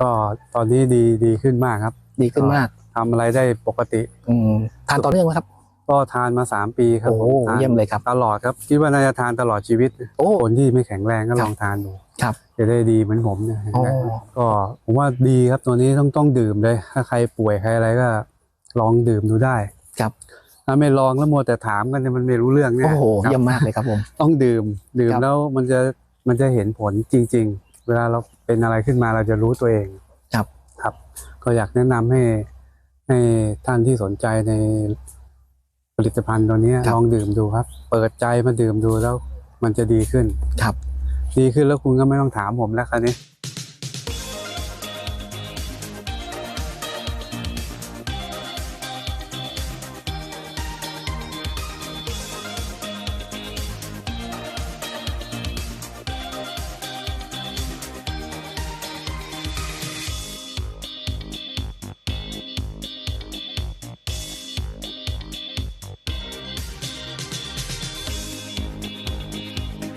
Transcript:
ก็ตอนนี้ดีดีขึ้นมากครับ ดีขึ้นมาก ทำอะไรได้ปกติ อืมทานต่อเนื่องไหมครับ ก็ทานมาสามปีครับโอ้โหผมทานเยี่ยมเลยครับ ตลอดครับคิดว่าน่าจะทานตลอดชีวิตโอ้ คนที่ไม่แข็งแรงก็คลรับองทานดูครับ จะได้ดีเหมือนผมเนี่ยเห็นไหมโอ้ก็ผมว่าดีครับตัวนี้ต้องต้องดื่มเลย ถ้าใครป่วยใครอะไรก็ ลองดื่มดูได้ครับถ้าไม่ลองแล้วมัวแต่ถามกันเนี่ยมันไม่รู้เรื่องเนี่ยโอ้โหครับ เยี่ยมมากเลยครับผม ต้องดื่มดื่มครับแล้วมันจะมันจะเห็นผลจริงๆ เวลาเราเป็นอะไรขึ้นมาเราจะรู้ตัวเองครับครับ ก็อยากแนะนำให้ให้ท่านที่สนใจในผลิตภัณฑ์ตัวเนี้ยครับลองดื่มดูครับ เปิดใจมาดื่มดูแล้วมันจะดีขึ้นครับ ดีขึ้นแล้วคุณก็ไม่ต้องถามผมแล้วคราวนี้